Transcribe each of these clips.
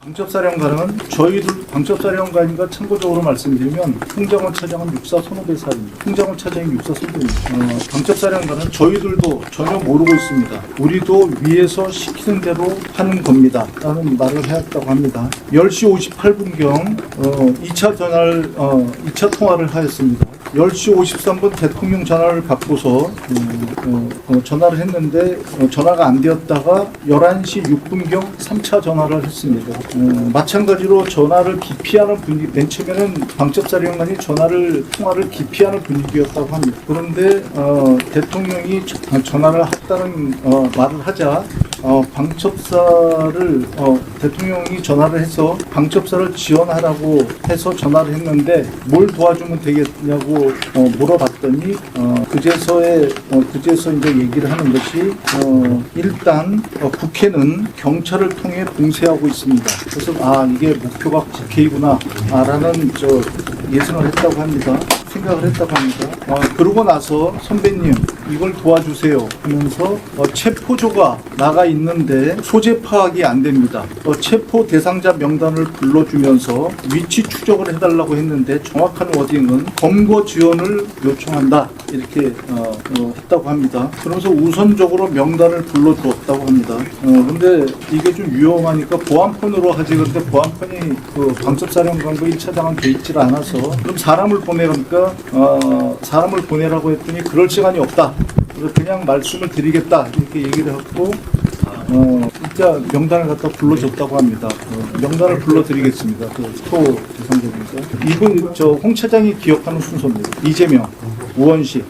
방첩사령관은 저희들 방첩사령관인가 참고적으로 말씀드리면 홍장원 차장은 육사 선후배사입니다. 홍장원 차장이 육사 선배입니다. 어, 방첩사령관은 저희들도 전혀 모르고 있습니다. 우리도 위에서 시키는 대로 하는 겁니다. 라는 말을 해왔다고 합니다. 10시 58분경 어, 2차 전화를 어, 2차 통화를 하였습니다. 10시 53분 대통령 전화를 받고서 음, 어, 어, 전화를 했는데 어, 전화가 안 되었다가 11시 6분경 3차 전화를 했습니다. 어, 마찬가지로 전화를 기피하는 분위기 맨 처음에는 방첩사령관이 전화를 통화를 기피하는 분위기였다고 합니다. 그런데 어, 대통령이 저- 전화를 했다는 어, 말을 하자 어, 방첩사를 어, 대통령이 전화를 해서 방첩사를 지원하라고 해서 전화를 했는데 뭘 도와주면 되겠냐고 어, 물어봤더니 어, 그제서에 어, 그제서 이제 얘기를 하는 것이 어, 일단 어, 국회는 경찰을 통해 봉쇄하고 있습니다. 그래서 아 이게 목표가 국회이구나라는 저 예상을 했다고 합니다. 생각을 했다고 합니다. 어, 그러고 나서 선배님 이걸 도와주세요 하면서 어, 체포조가 나가 있는데 소재 파악이 안 됩니다. 어, 체포 대상자 명단을 불러주면서 위치 추적을 해달라고 했는데 정확한 워딩은 검거 지원을 요청한다 이렇게 어, 어, 했다고 합니다. 그러면서 우선적으로 명단을 불러주었다고 합니다. 어, 근데 이게 좀 위험하니까 보안폰으로 하지 그런데 보안폰이 그 방첩사령관과 1차장은 돼 있질 않아서 그럼 사람을 보내니까 어, 사람을 보내라고 했더니 그럴 시간이 없다. 그래서 그냥 말씀을 드리겠다 이렇게 얘기를 했고 어, 진짜 명단을 갖다 불러줬다고 합니다. 어, 명단을 불러드리겠습니다. 그 스토 대상자니까. 이분 저 홍 차장이 기억하는 순서입니다. 이재명, 우원식,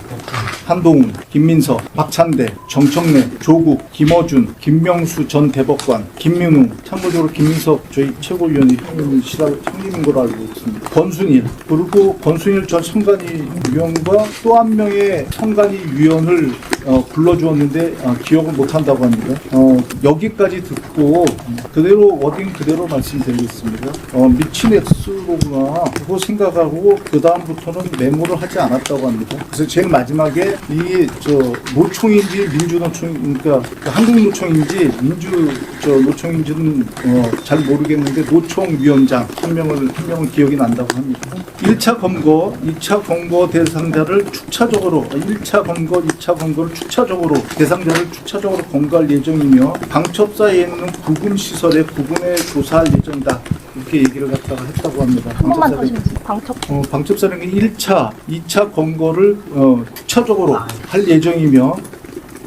한동훈, 김민석, 박찬대, 정청래, 조국, 김어준, 김명수 전 대법관, 김민우, 참고적으로 김민석 저희 최고위원이 형님이시라 형님인 걸로 알고 있습니다. 권순일 그리고 권순일 전 선관위 위원과 또 한 명의 선관위 위원을 어, 불러주었는데 어, 기억을 못한다고 합니다. 어, 여기까지 듣고 그대로 워딩 그대로 말씀드리겠습니다. 어, 미친 엑스로구나 그거 생각하고 그 다음부터는 메모를 하지 않았다고 합니다. 그래서 제일 마지막에 이게 저 노총인지 민주노총 그러니까 그 한국 노총인지 민주 저 노총인지는 어, 잘 모르겠는데 노총 위원장 한 명을 한 명은 기억이 난다고 합니다. 1차 검거, 2차 검거 대상자를 축차적으로 1차 검거, 2차 검거를 축차적으로 대상자를 축차적으로 검거할 예정이며 방첩사에 있는 구금 시설에 구금에 조사할 예정이다. 이렇게 얘기를 갖다가 했다고 합니다. 한 번만 더 방첩사에 주세요. 방첩. 어, 방첩사령이 1차, 2차 검거를 어, 축차적으로 할 예정이며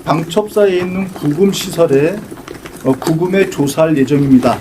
방첩사에 있는 구금 시설에 어, 구금에 조사할 예정입니다.